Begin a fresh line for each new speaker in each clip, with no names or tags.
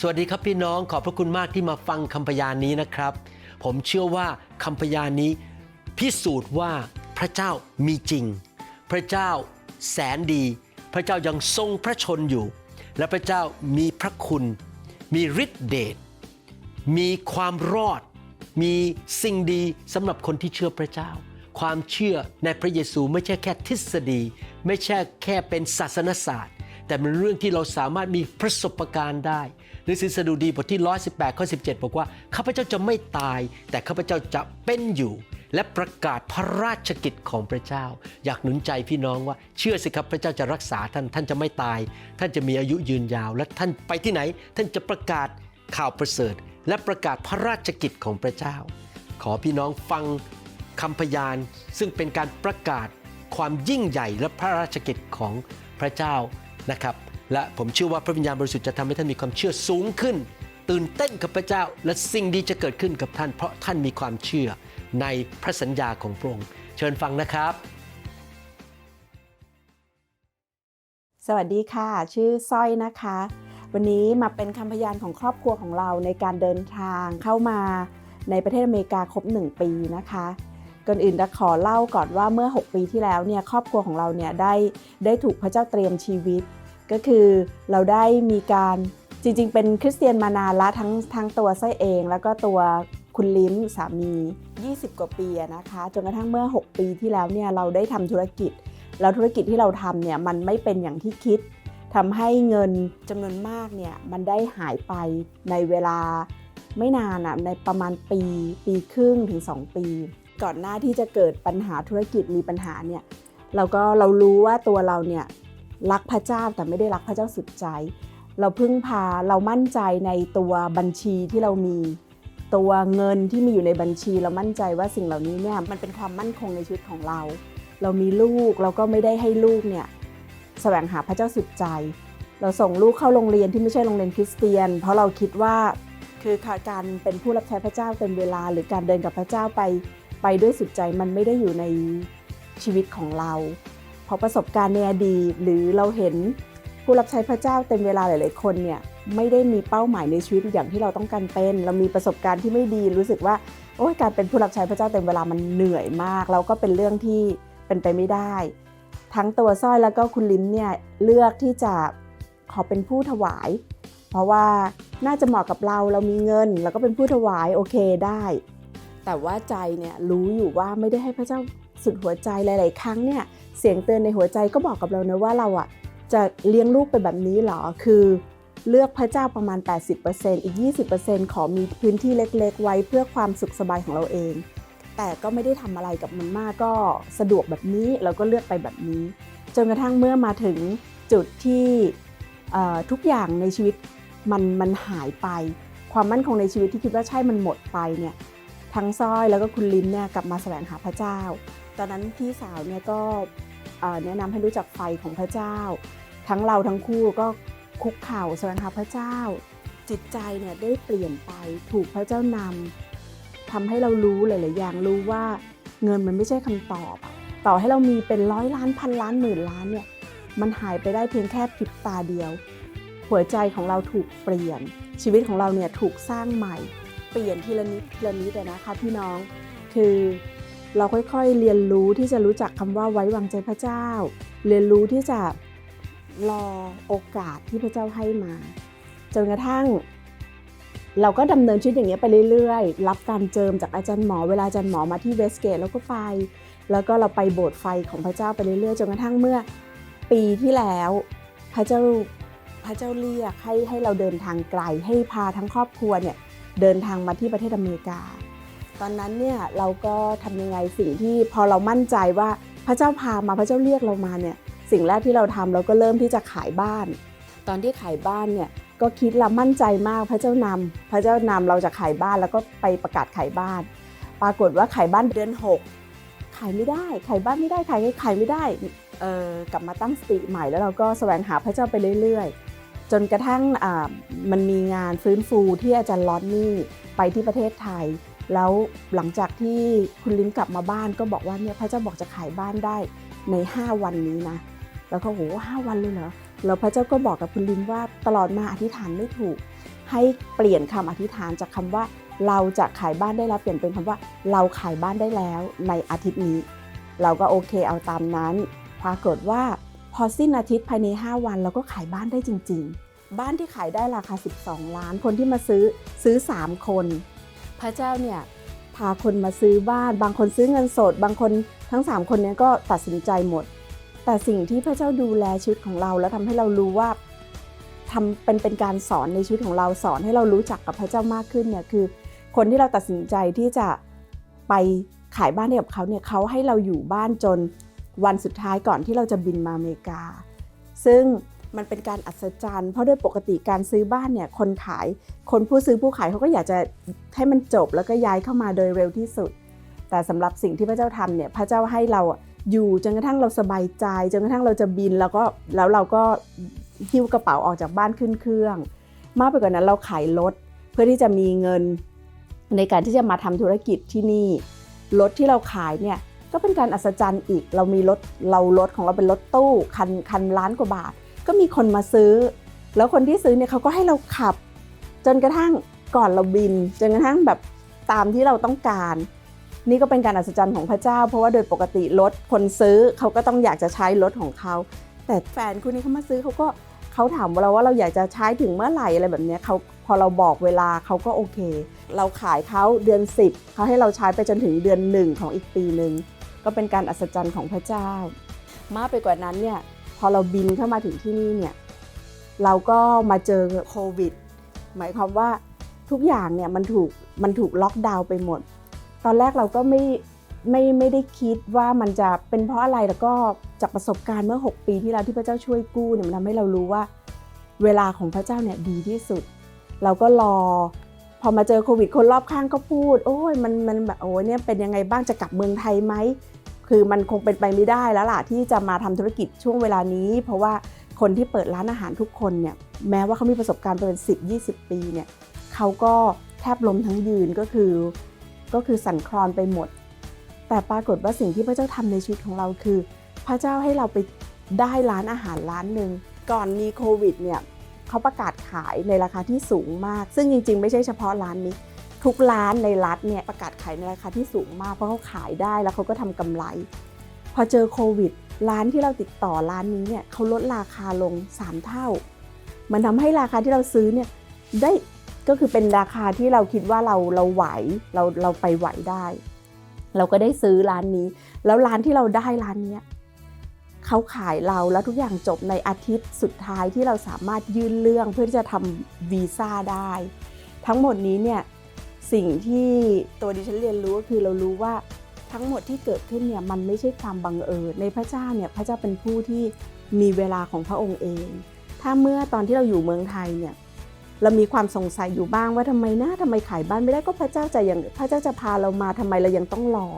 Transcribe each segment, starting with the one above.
สวัสดีครับพี่น้องขอบพระคุณมากที่มาฟังคำพยานนี้นะครับ ผมเชื่อว่าคำพยานนี้พิสูจน์ว่าพระเจ้ามีจริง พระเจ้าแสนดี พระเจ้ายังทรงพระชนอยู่ และพระเจ้ามีพระคุณ มีฤทธิเดชมีความรอด มีสิ่งดีสำหรับคนที่เชื่อพระเจ้า ความเชื่อในพระเยซูไม่ใช่แค่ทฤษฎี ไม่ใช่แค่เป็นศาสนศาสตร์ แต่เป็นเรื่องที่เราสามารถมีประสบการณ์ได้หรือสิสดุดีบทที่ 118 ข้อ 17 บอกว่าข้าพเจ้าจะไม่ตาย แต่ข้าพเจ้าจะเป็นอยู่ และประกาศพระราชกิจของพระเจ้า อยากหนุนใจพี่น้องว่าเชื่อสิครับพระเจ้าจะรักษาท่านท่านจะไม่ตาย ท่านจะมีอายุยืนยาว และท่านไปที่ไหน ท่านจะประกาศข่าวประเสริฐ และประกาศพระราชกิจของพระเจ้า ขอพี่น้องฟังคำพยานซึ่งเป็นการประกาศความยิ่งใหญ่และพระราชกิจของพระเจ้า นะครับและผมเชื่อว่าพระวิญญาณบริสุทธิ์จะทำให้ท่านมีความเชื่อสูงขึ้น ตื่นเต้นกับพระเจ้าและสิ่งดีจะเกิดขึ้นกับท่าน เพราะท่านมีความเชื่อในพระสัญญาของพระองค์เชิญฟังนะครับ
สวัสดีค่ะ ชื่อสร้อยนะคะ วันนี้มาเป็นคำพยานของครอบครัวของเราในการเดินทางเข้ามาในประเทศอเมริกาครบ 1 ปีนะคะ ก่อนอื่นจะขอเล่าก่อนว่าเมื่อ 6 ปีที่แล้วเนี่ยครอบครัวของเราเนี่ยได้ได้ถูกพระเจ้าเตรียมชีวิต ก็คือเราได้มีการจริงๆ เป็นคริสเตียนมานานละทั้งทั้งตัวไส้เอง แล้วก็ตัวคุณลิ้มสามี 20 กว่าปีนะคะ จนกระทั่งเมื่อ 6 ปีที่แล้วเนี่ยเราได้ทำธุรกิจ แล้วธุรกิจที่เราทำเนี่ยมันไม่เป็นอย่างที่คิดทำให้เงินจำนวนมากเนี่ยมันได้หายไปในเวลาไม่นานอะในประมาณปี ปีครึ่งถึง 2 ปี ก่อนหน้าที่จะเกิดปัญหาธุรกิจมีปัญหาเนี่ยเราก็เรารู้ว่าตัวเราเนี่ยรักพระเจ้าแต่ไม่ได้รักพระเจ้าสุดใจ เราพึ่งพาเรามั่นใจในตัวบัญชีที่เรามี ตัวเงินที่มีอยู่ในบัญชี เรามั่นใจว่าสิ่งเหล่านี้เนี่ยมันเป็นความมั่นคงในชีวิตของเรา เรามีลูกเราก็ไม่ได้ให้ลูกเนี่ยแสวงหาพระเจ้าสุดใจ เราส่งลูกเข้าโรงเรียนที่ไม่ใช่โรงเรียนคริสเตียน เพราะเราคิดว่าคือการเป็นผู้รับใช้พระเจ้าเต็มเวลาหรือการเดินกับพระเจ้าไป ไปด้วยสุดใจมันไม่ได้อยู่ในชีวิตของเราเพราะประสบการณ์ในอดีตหรือเราเห็นผู้รับใช้พระเจ้าเต็มเวลาหลาย ๆ คนเนี่ยไม่ได้มีเป้าหมายในชีวิตอย่างที่เราต้องการเป็น เรามีประสบการณ์ที่ไม่ดีรู้สึกว่าโอ้ยการเป็นผู้รับใช้พระเจ้าเต็มเวลามันเหนื่อยมาก แล้วก็เป็นเรื่องที่เป็นไปไม่ได้ ทั้งตัวสร้อยแล้วก็คุณลิ้นเนี่ยเลือกที่จะขอเป็นผู้ถวาย เพราะว่าน่าจะเหมาะกับเราเรามีเงิน แล้วก็เป็นผู้ถวายโอเคได้ แต่ว่าใจเนี่ยรู้อยู่ว่าไม่ได้ให้พระเจ้าสุดหัวใจหลาย ๆ ครั้งเนี่ยเสียงเตือนในหัวใจก็บอกกับเรานะว่าเราอะจะเลี้ยงลูกไปแบบนี้เหรอคือเลือกพระเจ้าประมาณ 80%อีก 20%ขอมีพื้นที่เล็ก ๆ ไว้เพื่อความสุขสบายของเราเอง แต่ก็ไม่ได้ทำอะไรกับมันมากก็สะดวกแบบนี้เราก็เลือกไปแบบนี้ จนกระทั่งเมื่อมาถึงจุดที่ทุกอย่างในชีวิตมันมันหายไป ความมั่นคงในชีวิตที่คิดว่าใช่มันหมดไปเนี่ย ทั้งสร้อยแล้วก็คุณลิ้นเนี่ยกลับมาแสวงหาพระเจ้า ตอนนั้นพี่สาวเนี่ยก็แนะนำให้รู้จักไฟของพระเจ้า ทั้งเราทั้งคู่ก็คุกเข่าแสวงหาพระเจ้า จิตใจเนี่ยได้เปลี่ยนไปถูกพระเจ้านำทำให้เรารู้หลาย ๆ อย่างรู้ว่าเงินมันไม่ใช่คำตอบ ต่อให้เรามีเป็นร้อยล้านพันล้านหมื่นล้านเนี่ยมันหายไปได้เพียงแค่พริบตาเดียว หัวใจของเราถูกเปลี่ยน ชีวิตของเราเนี่ยถูกสร้างใหม่ เปลี่ยนทีละนิดทีละนิดนะคะพี่น้องคือเราค่อยๆเรียนรู้ที่จะรู้จักคำว่าไว้วางใจพระเจ้า เรียนรู้ที่จะรอโอกาสที่พระเจ้าให้มา จนกระทั่ง เราก็ดำเนินชีวิตอย่างนี้ไปเรื่อยๆ รับการเจิมจากอาจารย์หมอ เวลาอาจารย์หมอมาที่เวสเกตเราก็ไป แล้วก็เราไปโบสถ์ไฟของพระเจ้าไปเรื่อยๆ จนกระทั่งเมื่อปีที่แล้ว พระเจ้าพระเจ้าเรียกให้ให้เราเดินทางไกลให้พาทั้งครอบครัวเนี่ย เดินทางมาที่ประเทศอเมริกา ตอนนั้นเนี่ยเราก็ทำยังไงสิ่งที่พอเรามั่นใจว่าพระเจ้าพามาพระเจ้าเรียกเรามาเนี่ยสิ่งแรกที่เราทำเราก็เริ่มที่จะขายบ้าน ตอนที่ขายบ้านเนี่ยก็คิดเรามั่นใจมากพระเจ้านำพระเจ้านำเราจะขายบ้านแล้วก็ไปประกาศขายบ้าน ปรากฏว่าขายบ้านเดือน 6 ขายไม่ได้ขายบ้านไม่ได้ขายขายไม่ได้เออกลับมาตั้งสติใหม่แล้วเราก็แสวงหาพระเจ้าไปเรื่อยๆ จนกระทั่งมันมีงานฟื้นฟูที่อาจารย์ลอตนี่ไปที่ประเทศไทย แล้วหลังจากที่คุณลิ้นกลับมาบ้านก็บอกว่าเนี่ยพระเจ้าบอกจะขายบ้านได้ใน 5 วันนี้นะ แล้วก็โหห้าวันเลยเหรอแล้วพระเจ้าก็บอกกับคุณลินว่าตลอดมาอธิษฐานไม่ถูก ให้เปลี่ยนคำอธิษฐานจากคำว่าเราจะขายบ้านได้แล้วเปลี่ยนเป็นคำว่าเราขายบ้านได้แล้วในอาทิตย์นี้ เราก็โอเคเอาตามนั้นปรากฏว่า พอสิ้นอาทิตย์ภายใน 5 วันเราก็ขายบ้านได้จริง ๆ บ้านที่ขายได้ราคา 12 ล้าน คนที่มาซื้อซื้อ 3 คน พระเจ้าเนี่ยพาคนมาซื้อบ้าน บางคนซื้อเงินสด บางคนทั้ง 3 คนเนี้ก็ตัดสินใจหมด แต่สิ่งที่พระเจ้าดูแลชีวิตของเรา แล้วทำให้เรารู้ว่าทำเป็นเป็นการสอนในชีวิตของเราสอนให้เรารู้จักกับพระเจ้ามากขึ้นเนี่ยคือ คนที่เราตัดสินใจที่จะไปขายบ้านให้กับเขาเนี่ยเขาให้เราอยู่บ้านจน วันสุดท้ายก่อนที่เราจะบินมาอเมริกา ซึ่งมันเป็นการอัศจรรย์ เพราะโดยปกติการซื้อบ้านเนี่ยคนขาย คนผู้ซื้อผู้ขายเขาก็อยากจะให้มันจบแล้วก็ย้ายเข้ามาโดยเร็วที่สุด แต่สำหรับสิ่งที่พระเจ้าทำเนี่ยพระเจ้าให้เราอยู่จนกระทั่งเราสบายใจจนกระทั่งเราจะบินแล้วก็แล้วเราก็หิ้วกระเป๋าออกจากบ้านขึ้นเครื่อง มากไปกว่านั้นเราขายรถเพื่อที่จะมีเงินในการที่จะมาทำธุรกิจที่นี่รถที่เราขายเนี่ย ก็เป็นการอัศจรรย์อีก เรามีรถเรารถของเราเป็นรถตู้คันคันล้านกว่าบาท ก็มีคนมาซื้อ แล้วคนที่ซื้อเนี่ยเขาก็ให้เราขับ จนกระทั่งก่อนเราบิน จนกระทั่งแบบตามที่เราต้องการ นี่ก็เป็นการอัศจรรย์ของพระเจ้า เพราะว่าโดยปกติรถคนซื้อเขาก็ต้องอยากจะใช้รถของเขา แต่แฟนคุณนี้เขามาซื้อเขาก็เขาถามเราว่าเราอยากจะใช้ถึงเมื่อไหร่อะไรแบบนี้เขาพอเราบอกเวลาเขาก็โอเค เราขายเขาเดือน 10เขาให้เราใช้ไปจนถึงเดือนหนึ่งของอีกปีหนึ่ง ก็เป็นการอัศจรรย์ของพระเจ้า มากไปกว่านั้นเนี่ยพอเราบินเข้ามาถึงที่นี่เนี่ยเราก็มาเจอโควิด หมายความว่าทุกอย่างเนี่ยมันถูกมันถูกล็อกดาวน์ไปหมด ตอนแรกเราก็ไม่ไม่ไม่ได้คิดว่ามันจะเป็นเพราะอะไรแล้วก็จากประสบการณ์เมื่อ 6 ปีที่แล้วที่พระเจ้าช่วยกู้เนี่ยมันทำให้เรารู้ว่า เวลาของพระเจ้าเนี่ยดีที่สุด เราก็รอ พอมาเจอโควิดคนรอบข้างก็พูด โอ้ยมันมันแบบโอ้ยเนี่ยเป็นยังไงบ้างจะกลับเมืองไทยไหมคือมันคงเป็นไปไม่ได้แล้วล่ะที่จะมาทำธุรกิจช่วงเวลานี้ เพราะว่าคนที่เปิดร้านอาหารทุกคนเนี่ยแม้ว่าเขามีประสบการณ์เป็น 10-20 ปีเนี่ยเขาก็แทบล้มทั้งยืนก็คือ ก็คือสั่นคลอนไปหมด แต่ปรากฏว่าสิ่งที่พระเจ้าทำในชีวิตของเราคือ พระเจ้าให้เราไปได้ร้านอาหารร้านหนึ่งก่อนมีโควิดเนี่ย เขาประกาศขายในราคาที่สูงมาก ซึ่งจริง ๆ ไม่ใช่เฉพาะร้านนี้ ทุกร้านในรัฐเนี่ยประกาศขายในราคาที่สูงมากเพราะเขาขายได้แล้วเขาก็ทำกำไร พอเจอโควิด ร้านที่เราติดต่อร้านนี้เนี่ยเขาลดราคาลง 3 เท่า มันทำให้ราคาที่เราซื้อเนี่ยได้ก็คือเป็นราคาที่เราคิดว่าเราเราไหวเราเราไปไหวได้ เราก็ได้ซื้อร้านนี้ แล้วร้านที่เราได้ร้านเนี้ย เขาขายเราแล้วทุกอย่างจบในอาทิตย์สุดท้ายที่เราสามารถยื่นเรื่องเพื่อที่จะทำวีซ่าได้ ทั้งหมดนี้เนี่ยสิ่งที่ตัวดิฉันเรียนรู้ก็คือเรารู้ว่าทั้งหมดที่เกิดขึ้นเนี่ยมันไม่ใช่ความบังเอิญในพระเจ้าเนี่ยพระเจ้าเป็นผู้ที่มีเวลาของพระองค์เอง ถ้าเมื่อตอนที่เราอยู่เมืองไทยเนี่ยเรามีความสงสัยอยู่บ้างว่าทำไมนะทำไมขายบ้านไม่ได้ก็พระเจ้าจะยังพระเจ้าจะพาเรามาทำไมเรายังต้องรอ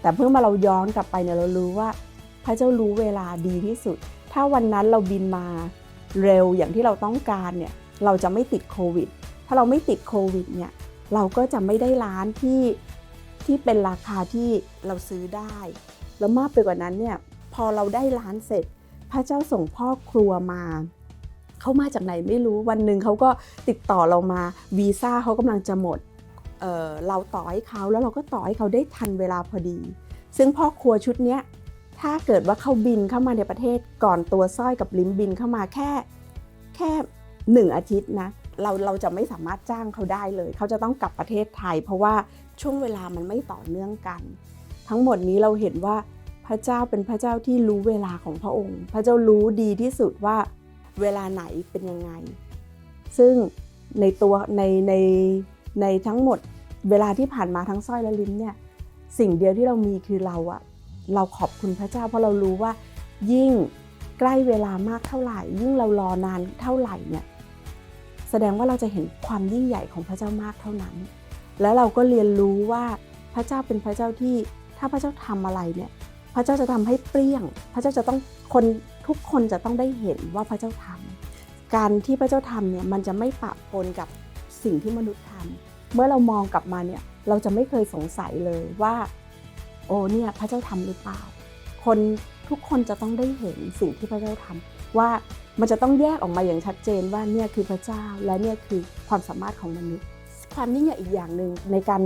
แต่เพิ่งมาเราย้อนกลับไปเนี่ยเรารู้ว่า พระเจ้ารู้เวลาดีที่สุด ถ้าวันนั้นเราบินมาเร็วอย่างที่เราต้องการเนี่ยเราจะไม่ติดโควิด ถ้าเราไม่ติดโควิดเนี่ยเราก็จะไม่ได้ร้านที่ที่เป็นราคาที่เราซื้อได้ แล้วมากไปกว่านั้นเนี่ยพอเราได้ร้านเสร็จ พระเจ้าส่งพ่อครัวมาเขามาจากไหนไม่รู้วันหนึ่งเขาก็ติดต่อเรามาวีซ่าเขากำลังจะหมดเเราต่อให้เขาแล้วเราก็ต่อให้เขาได้ทันเวลาพอดี ซึ่งพ่อครัวชุดเนี้ย ถ้าเกิดว่าเขาบินเข้ามาในประเทศก่อนตัวสร้อยกับลิ้มบินเข้ามาแค่แค่หนึ่งอาทิตย์นะเราเราจะไม่สามารถจ้างเขาได้เลย เขาจะต้องกลับประเทศไทย เพราะว่าช่วงเวลามันไม่ต่อเนื่องกัน ทั้งหมดนี้เราเห็นว่าพระเจ้าเป็นพระเจ้าที่รู้เวลาของพระองค์ พระเจ้ารู้ดีที่สุดว่าเวลาไหนเป็นยังไง ซึ่งในตัวในในในทั้งหมดเวลาที่ผ่านมาทั้งสร้อยและลิ้นเนี่ยสิ่งเดียวที่เรามีคือเราอะ เราขอบคุณพระเจ้าเพราะเรารู้ว่ายิ่งใกล้เวลามากเท่าไหร่ ยิ่งเรารอนานเท่าไหร่เนี่ยแสดงว่าเราจะเห็นความยิ่งใหญ่ของพระเจ้ามากเท่านั้น แล้วเราก็เรียนรู้ว่าพระเจ้าเป็นพระเจ้าที่ถ้าพระเจ้าทำอะไรเนี่ยพระเจ้าจะทำให้เปรี้ยง พระเจ้าจะต้องคนทุกคนจะต้องได้เห็นว่าพระเจ้าทำการที่พระเจ้าทำเนี่ยมันจะไม่ปะปนกับสิ่งที่มนุษย์ทำเมื่อเรามองกลับมาเนี่ยเราจะไม่เคยสงสัยเลยว่า โอ้เนี่ยพระเจ้าทำหรือเปล่า คนทุกคนจะต้องได้เห็นสิ่งที่พระเจ้าทำว่ามันจะต้องแยกออกมาอย่างชัดเจนว่าเนี่ยคือพระเจ้าและเนี่ยคือความสามารถของมนุษย์ ความยิ่งใหญ่อีกอย่างหนึ่งในการ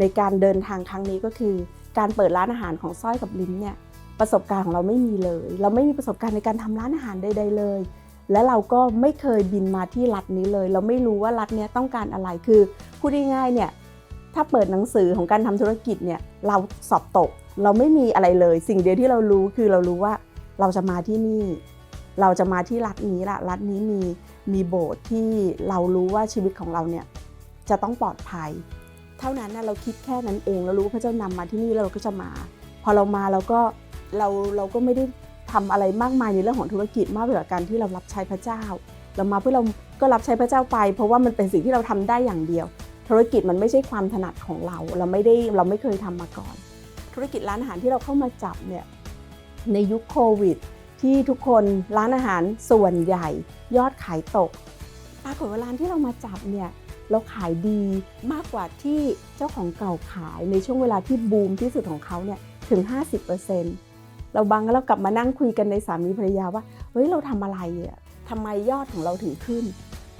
ในการเดินทางครั้งนี้ก็คือ การเปิดร้านอาหารของสร้อยกับลิ้นเนี่ยประสบการณ์ของเราไม่มีเลย เราไม่มีประสบการณ์ในการทำร้านอาหารใดๆเลย และเราก็ไม่เคยบินมาที่รัฐนี้เลย เราไม่รู้ว่ารัฐนี้ต้องการอะไรคือพูดง่ายๆเนี่ย ถ้าเปิดหนังสือของการทำธุรกิจเนี่ยเราสอบตก เราไม่มีอะไรเลย สิ่งเดียวที่เรารู้คือเรารู้ว่าเราจะมาที่นี่ เราจะมาที่รัฐนี้ละรัฐนี้มีมีโบสถ์ที่เรารู้ว่าชีวิตของเราเนี่ยจะต้องปลอดภัย เท่านั้นนะเราคิดแค่นั้นเองเรารู้พระเจ้านำมาที่นี่แล้วเราก็จะมา พอเรามาเราก็เราเราก็ไม่ได้ทำอะไรมากมายในเรื่องของธุรกิจมากไปกว่าการที่เรารับใช้พระเจ้า เรามาเพื่อเราก็รับใช้พระเจ้าไป เพราะว่ามันเป็นสิ่งที่เราทำได้อย่างเดียว ธุรกิจมันไม่ใช่ความถนัดของเรา เราไม่ได้เราไม่เคยทำมาก่อน ธุรกิจร้านอาหารที่เราเข้ามาจับเนี่ยในยุคโควิด ที่ทุกคนร้านอาหารส่วนใหญ่ ยอดขายตกปรากฏว่าร้านที่เรามาจับเนี่ยเราขายดีมากกว่าที่เจ้าของเก่าขายในช่วงเวลาที่บูมที่สุดของเขาเนี่ยถึง 50%เราบางแล้วกลับมานั่งคุยกันในสามีภรรยาว่าเฮ้ยเราทำอะไรอะทำไมยอดของเราถึงขึ้น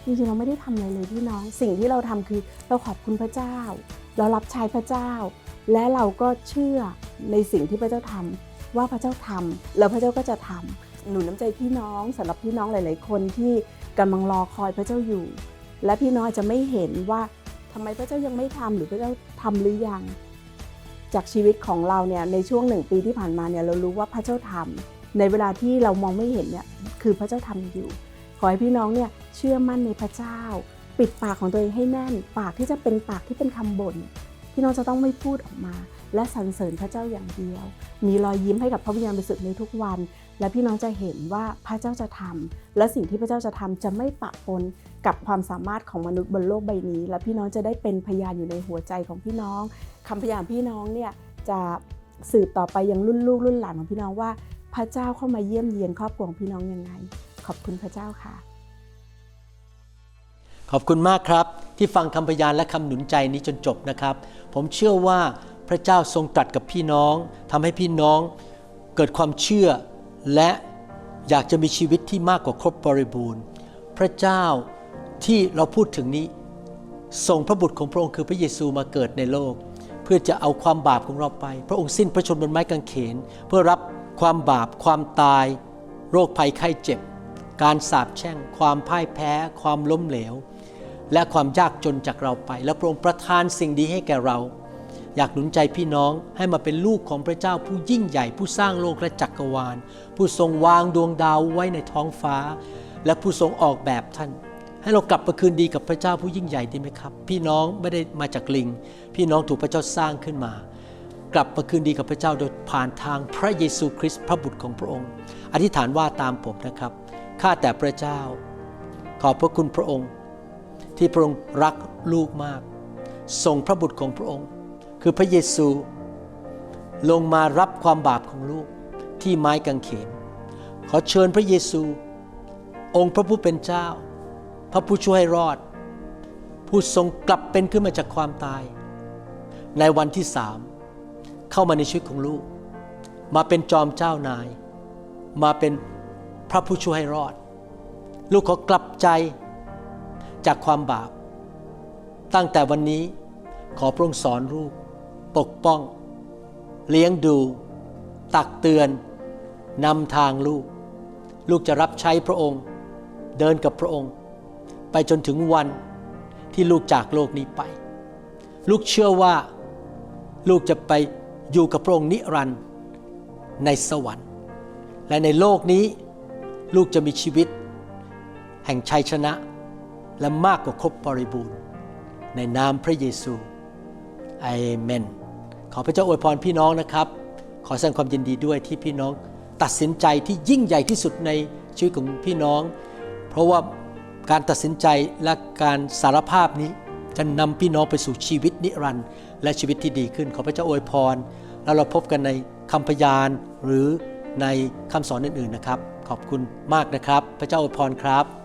จริงๆเราไม่ได้ทำอะไรเลยพี่น้อง สิ่งที่เราทำคือเราขอบคุณพระเจ้า เรารับใช้พระเจ้า และเราก็เชื่อในสิ่งที่พระเจ้าทำว่าพระเจ้าทำแล้วพระเจ้าก็จะทำหนุนน้ำใจพี่น้องสำหรับพี่น้องหลาย ๆ คนที่กำลังรอคอยพระเจ้าอยู่ และพี่น้องจะไม่เห็นว่าทำไมพระเจ้ายังไม่ทำหรือพระเจ้าทำหรือยัง จากชีวิตของเราเนี่ยในช่วงหนึ่งปีที่ผ่านมาเนี่ยเรารู้ว่าพระเจ้าทำในเวลาที่เรามองไม่เห็นเนี่ยคือพระเจ้าทำอยู่ ขอให้พี่น้องเนี่ยเชื่อมั่นในพระเจ้า ปิดปากของตัวเองให้แน่น ปากที่จะเป็นปากที่เป็นคำบ่นพี่น้องจะต้องไม่พูดออกมา และสรรเสริญพระเจ้าอย่างเดียว มีรอยยิ้มให้กับพระวิญญาณบริสุทธิ์ในทุกวัน และพี่น้องจะเห็นว่าพระเจ้าจะทำและสิ่งที่พระเจ้าจะทำจะไม่ปะปนกับความสามารถของมนุษย์บนโลกใบนี้ และพี่น้องจะได้เป็นพยานอยู่ในหัวใจของพี่น้องคำพยานพี่น้องเนี่ยจะสืบต่อไปยังรุ่นลูกรุ่นหลานของพี่น้องว่า พระเจ้าเข้ามาเยี่ยมเยียนครอบครัวของพี่น้องยังไง อบคุณพระเจ้าค่ะ
ขอบคุณมากครับ ที่ฟังคำพยานและคำหนุนใจนี้จนจบนะครับ ผมเชื่อว่าพระเจ้าทรงตรัสกับพี่น้องทำให้พี่น้องเกิดความเชื่อ และอยากจะมีชีวิตที่มากกว่าครบบริบูรณ์ พระเจ้าที่เราพูดถึงนี้ส่งพระบุตรของพระองค์คือพระเยซูมาเกิดในโลก เพื่อจะเอาความบาปของเราไป พระองค์สิ้นพระชนม์บนไม้กางเขน เพื่อรับความบาปความตาย โรคภัยไข้เจ็บ การสาปแช่ง ความพ่ายแพ้ ความล้มเหลว และความยากจนจากเราไป และพระองค์ประทานสิ่งดีให้แก่เรา อยากหนุนใจพี่น้องให้มาเป็นลูกของพระเจ้าผู้ยิ่งใหญ่ผู้สร้างโลกและจักรวาล ผู้ทรงวางดวงดาวไว้ในท้องฟ้า และผู้ทรงออกแบบท่านให้เรากลับมาคืนดีกับพระเจ้าผู้ยิ่งใหญ่ดีไหมครับ พี่น้องไม่ได้มาจากลิง พี่น้องถูกพระเจ้าสร้างขึ้นมา กลับมาคืนดีกับพระเจ้าโดยผ่านทางพระเยซูคริสต์พระบุตรของพระองค์ อธิษฐานว่าตามผมนะครับ ข้าแต่พระเจ้า ขอบพระคุณพระองค์ ที่พระองค์รักลูกมาก ส่งพระบุตรของพระองค์ คือพระเยซู ลงมารับความบาปของลูกที่ไม้กางเขน ขอเชิญพระเยซู องค์พระผู้เป็นเจ้า พระผู้ช่วยให้รอด ผู้ทรงกลับเป็นขึ้นมาจากความตาย ในวันที่สามเข้ามาในชีวิตของลูก มาเป็นจอมเจ้านาย มาเป็น พระผู้ช่วยให้รอด ลูกขอกลับใจจากความบาป ตั้งแต่วันนี้ขอพระองค์สอนลูก ปกป้อง เลี้ยงดู ตักเตือนนำทางลูก ลูกจะรับใช้พระองค์ เดินกับพระองค์ ไปจนถึงวันที่ลูกจากโลกนี้ไป ลูกเชื่อว่า ลูกจะไปอยู่กับพระองค์นิรันดร์ในสวรรค์ และในโลกนี้ ลูกจะมีชีวิต แห่งชัยชนะ และมากกว่าครบบริบูรณ์ ในนามพระเยซูเอเมน ขอพระเจ้าอวยพรพี่น้องนะครับ ขอแสดงความยินดีด้วยที่พี่น้องตัดสินใจที่ยิ่งใหญ่ที่สุดในชีวิตของพี่น้อง เพราะว่าการตัดสินใจและการสารภาพนี้จะนำพี่น้องไปสู่ชีวิตนิรันดร์และชีวิตที่ดีขึ้น ขอพระเจ้าอวยพร แล้วเราพบกันในคำพยานหรือในคำสอนอื่นๆนะครับ ขอบคุณมากนะครับ พระเจ้าอวยพรครับ